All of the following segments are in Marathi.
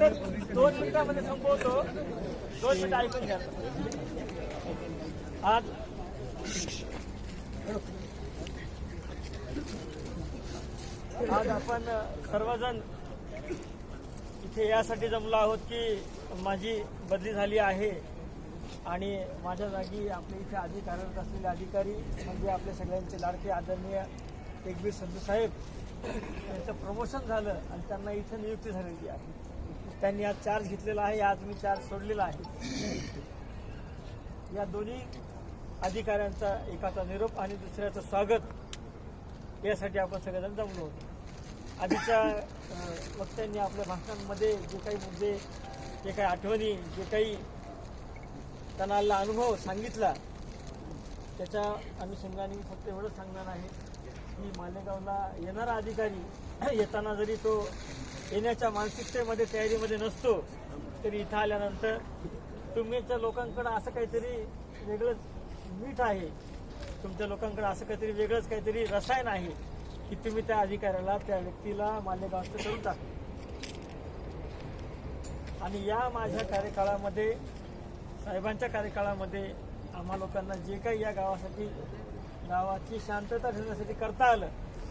फक्त दोन मिनिटामध्ये संपवतो. दोन मिनिटं ऐकून घ्या. आज आज आपण सर्वजण इथे यासाठी जमलो आहोत की माझी बदली झाली आहे आणि माझ्या जागी आपले इथे आधी कार्यरत असलेले अधिकारी म्हणजे आपले सगळ्यांचे लाडके आदरणीय एकबीर संधू साहेब यांचं प्रमोशन झालं आणि त्यांना इथे नियुक्ती झालेली आहे. त्यांनी आज चार्ज घेतलेला आहे आज मी चार्ज सोडलेला आहे. या दोन्ही अधिकाऱ्यांचा एकाचा निरोप आणि दुसऱ्याचं स्वागत यासाठी आपण सगळेजण जमलो होतो. आधीच्या वक्त्यांनी आपल्या भाषणांमध्ये जे काही मुद्दे जे काही आठवणी जे काही त्यांना अनुभव सांगितला त्याच्या अनुषंगाने मी फक्त एवढंच सांगणार आहे की मालेगावला येणारा अधिकारी येताना जरी तो येण्याच्या मानसिकतेमध्ये तयारीमध्ये नसतो. तरी इथं आल्यानंतर तुमच्या लोकांकडं असं काहीतरी वेगळंच मीठ आहे. तुमच्या लोकांकडे असं काहीतरी वेगळंच काहीतरी रसायन आहे की तुम्ही त्या अधिकाऱ्याला त्या व्यक्तीला मान्यगावचं करून टाका. आणि या माझ्या कार्यकाळामध्ये साहेबांच्या कार्यकाळामध्ये आम्हा लोकांना जे काही या गावासाठी गावाची शांतता ठेवण्यासाठी करता आलं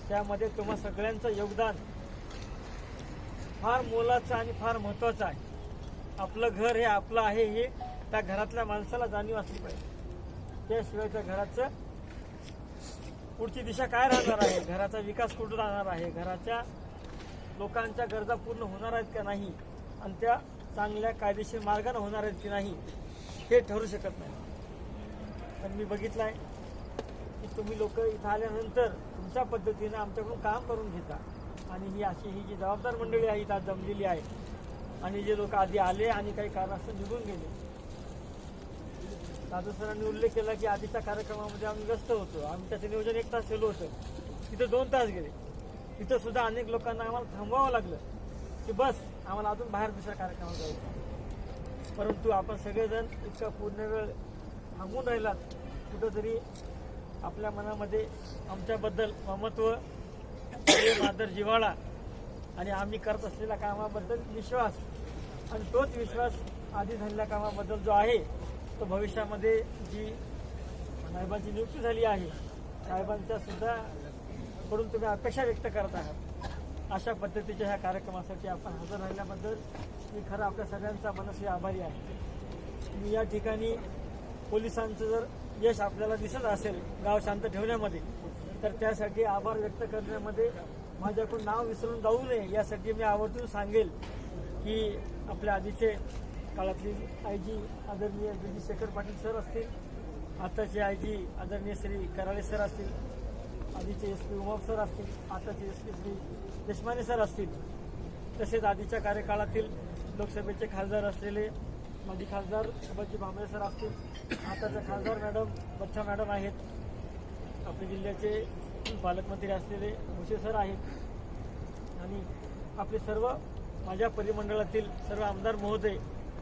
त्यामध्ये तुम्हा सगळ्यांचं योगदान फार मोलाचं आणि फार महत्त्वाचं आहे. आपलं घर हे आपलं आहे हे त्या घरातल्या माणसाला जाणीव असली पाहिजे. त्याशिवाय त्या घराचं पुढची दिशा काय राहणार आहे? घराचा विकास कुठं राहणार आहे? घराच्या लोकांच्या गरजा पूर्ण होणार आहेत का नाही? आणि त्या चांगल्या कायदेशीर मार्गाने होणार आहेत की नाही? हे ठरू शकत नाही. पण मी बघितलं आहे की तुम्ही लोक इथं आल्यानंतर तुमच्या पद्धतीनं आमच्याकडून काम करून घेता. आणि ही अशी ही जी जबाबदार मंडळी आहे इथं आज जमलेली आहे. आणि जे लोक आधी आले आणि काही कारणास्तव निघून गेले. दादू सरांनी उल्लेख केला की आधीच्या कार्यक्रमामध्ये आम्ही व्यस्त होतो. आम्ही त्याचं नियोजन एक तास केलं होतं. तिथं दोन तास गेले. तिथं सुद्धा अनेक लोकांना आम्हाला थांबवावं लागलं की बस आम्हाला अजून बाहेर दुसऱ्या कार्यक्रमात जायचं परंतु आपण सगळेजण इतका पूर्ण वेळ थांबून राहिलात कुठंतरी आपल्या मनामध्ये आमच्याबद्दल ममत्व आदर जिव्हाळा. आणि आम्ही करत असलेल्या कामाबद्दल विश्वास. आणि तोच विश्वास आधी झालेल्या कामाबद्दल जो आहे तो भविष्यामध्ये जी साहेबांची नियुक्ती झाली आहे साहेबांच्या सुद्धा कडून तुम्ही अपेक्षा व्यक्त करत आहात. अशा पद्धतीच्या ह्या कार्यक्रमासाठी आपण हजर राहिल्याबद्दल मी खरं आपल्या सगळ्यांचा मनस्वी आभारी आहे. मी या ठिकाणी पोलिसांचं जर यश आपल्याला दिसत असेल गाव शांत ठेवण्यामध्ये तर त्यासाठी आभार व्यक्त करण्यामध्ये माझ्याकडून नाव विसरून जाऊ नये यासाठी मी आवर्जून सांगेल की आपल्या आधीचे काळातली आय जी आदरणीय B G Shekhar Patil sir असतील आताचे आय जी आदरणीय श्री कराळे सर असतील आधीचे एस पी उमाप सर असतील आताचे S P Shri Deshmane sir असतील. तसेच आधीच्या कार्यकाळातील लोकसभेचे खासदार असलेले माजी खासदार सुभाषजी भांबळे सर असतील आताचे खासदार मॅडम बच्चा मॅडम आहेत. आपल्या जिल्ह्याचे पालकमंत्री असलेले भुसे सर आहेत. आणि आपले सर्व माझ्या परिमंडळातील सर्व आमदार महोदय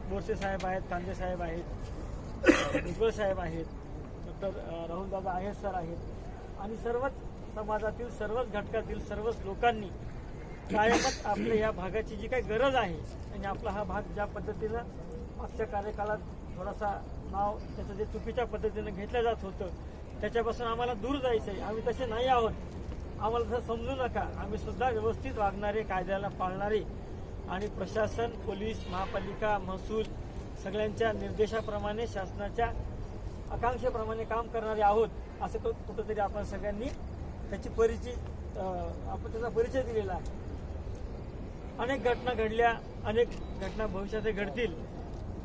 बोरसे साहेब आहेत कांदे साहेब आहेत भुजबळ साहेब आहेत डॉक्टर राहुल बाबा आहेत सर आहेत. आणि सर्वच समाजातील सर्वच घटकातील सर्वच लोकांनी कायमच आपल्या या भागाची जी काही गरज आहे आणि आपला हा भाग ज्या पद्धतीनं मागच्या कार्यकाळात थोडासा नाव त्याचं जे चुकीच्या पद्धतीनं घेतलं जात होतं त्याच्यापासून आम्हाला दूर जायचं आहे आम्ही तसे नाही आहोत. आम्हाला तसं समजू नका. आम्ही सुद्धा व्यवस्थित वागणारे कायद्याला पाळणारे. आणि प्रशासन पोलीस महापालिका महसूल सगळ्यांच्या निर्देशाप्रमाणे शासनाच्या आकांक्षेप्रमाणे काम करणारे आहोत असं कुठंतरी आपण सगळ्यांनी त्याची परिचय आपण त्याचा परिचय दिलेला आहे. अनेक घटना घडल्या अनेक घटना भविष्यात घडतील.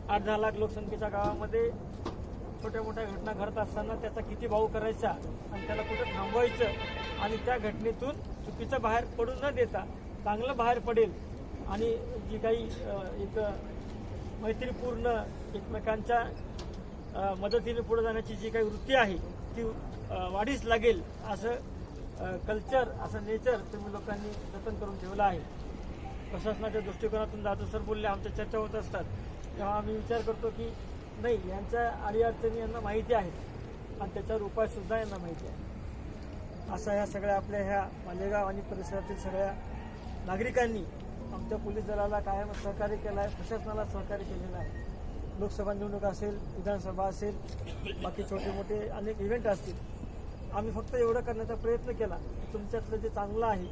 आठ दहा लाख लोकसंख्येच्या गावामध्ये छोट्या मोठ्या घटना घडत असताना त्याचा किती भाऊ करायचा आणि त्याला कुठं थांबवायचं आणि त्या घटनेतून चुकीचं बाहेर पडू न देता चांगलं बाहेर पडेल आणि जी काही एक मैत्रीपूर्ण एकमेकांच्या मदतीने पुढे जाण्याची जी काही वृत्ती आहे ती वाढीस लागेल असं कल्चर असं नेचर तुम्ही लोकांनी जतन करून ठेवलं आहे. प्रशासनाच्या दृष्टिकोनातून दादू सर बोलले आमच्या चर्चा होत असतात. तेव्हा आम्ही विचार करतो की नाही यांच्या अडीअडचणी यांना माहिती आहेत. आणि त्याच्यावर उपायसुद्धा यांना माहिती आहे असा ह्या सगळ्या आपल्या ह्या मालेगाव आणि परिसरातील सगळ्या नागरिकांनी आमच्या पोलीस दलाला कायम सहकार्य केलं आहे प्रशासनाला सहकार्य केलेलं आहे. लोकसभा निवडणूक असेल विधानसभा असेल बाकी छोटे मोठे अनेक इव्हेंट असतील. आम्ही फक्त एवढं करण्याचा प्रयत्न केला. की तुमच्यातलं जे चांगलं आहे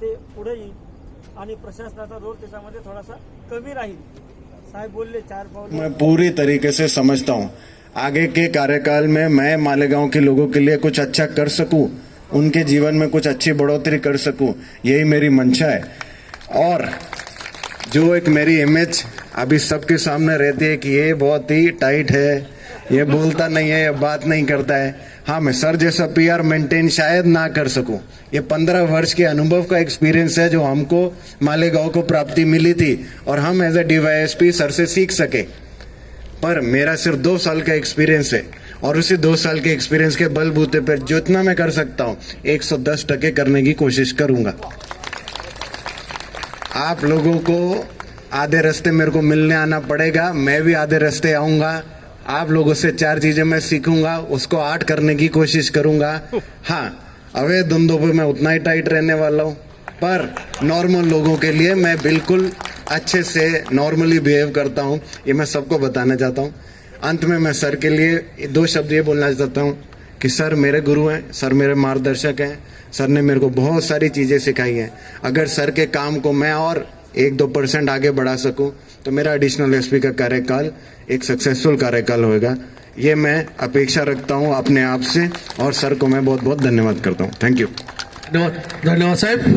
ते पुढे येईल आणि प्रशासनाचा रोल त्याच्यामध्ये थोडासा कमी राहील. मैं पूरी तरीके से समझता हूँ। आगे के कार्यकाल में मैं मालेगांव के लोगों के लिए कुछ अच्छा कर सकूँ, उनके जीवन में कुछ अच्छी बढ़ोतरी कर सकूँ, यही मेरी मंशा है। और जो एक मेरी इमेज अभी सबके सामने रहती है कि ये बहुत ही टाइट है ये बोलता नहीं है, ये बात नहीं करता है। हाँ मैं सर जैसा पीआर मेंटेन शायद ना कर सकूँ। ये पंद्रह वर्ष के अनुभव का एक्सपीरियंस है जो हमको, मालेगांव को प्राप्ति मिली थी और हम एज ए डीवाईएसपी सर से सीख सके। पर मेरा सिर्फ़ दो साल का एक्सपीरियंस है और उसी दो साल के एक्सपीरियंस के बलबूते पर जितना मैं कर सकता हूँ 110 टके करने की कोशिश करूँगा। आप लोगों को आधे रास्ते मेरे को मिलने आना पड़ेगा, मैं भी आधे रास्ते आऊँगा। आप लोगों से चार चीज़ें मैं सीखूँगा, उसको आठ करने की कोशिश करूँगा। हाँ अवैध धंधों पे मैं उतना ही टाइट रहने वाला हूँ। पर नॉर्मल लोगों के लिए मैं बिल्कुल अच्छे से नॉर्मली बिहेव करता हूँ। ये मैं सबको बताना चाहता हूँ। अंत में मैं सर के लिए दो शब्द ये बोलना चाहता हूँ कि सर मेरे गुरु हैं, सर मेरे मार्गदर्शक हैं, सर ने मेरे को बहुत सारी चीज़ें सिखाई हैं। अगर सर के काम को मैं और एक दो परसेंट आगे बढ़ा सकूँ तो मेरा एडिशनल एसपी का कार्यकाल एक सक्सेसफुल कार्यकाल होगा ये मैं अपेक्षा रखता हूँ अपने आप से, और सर को मैं बहुत बहुत धन्यवाद करता हूँ। थैंक यू धन्यवाद साहेब।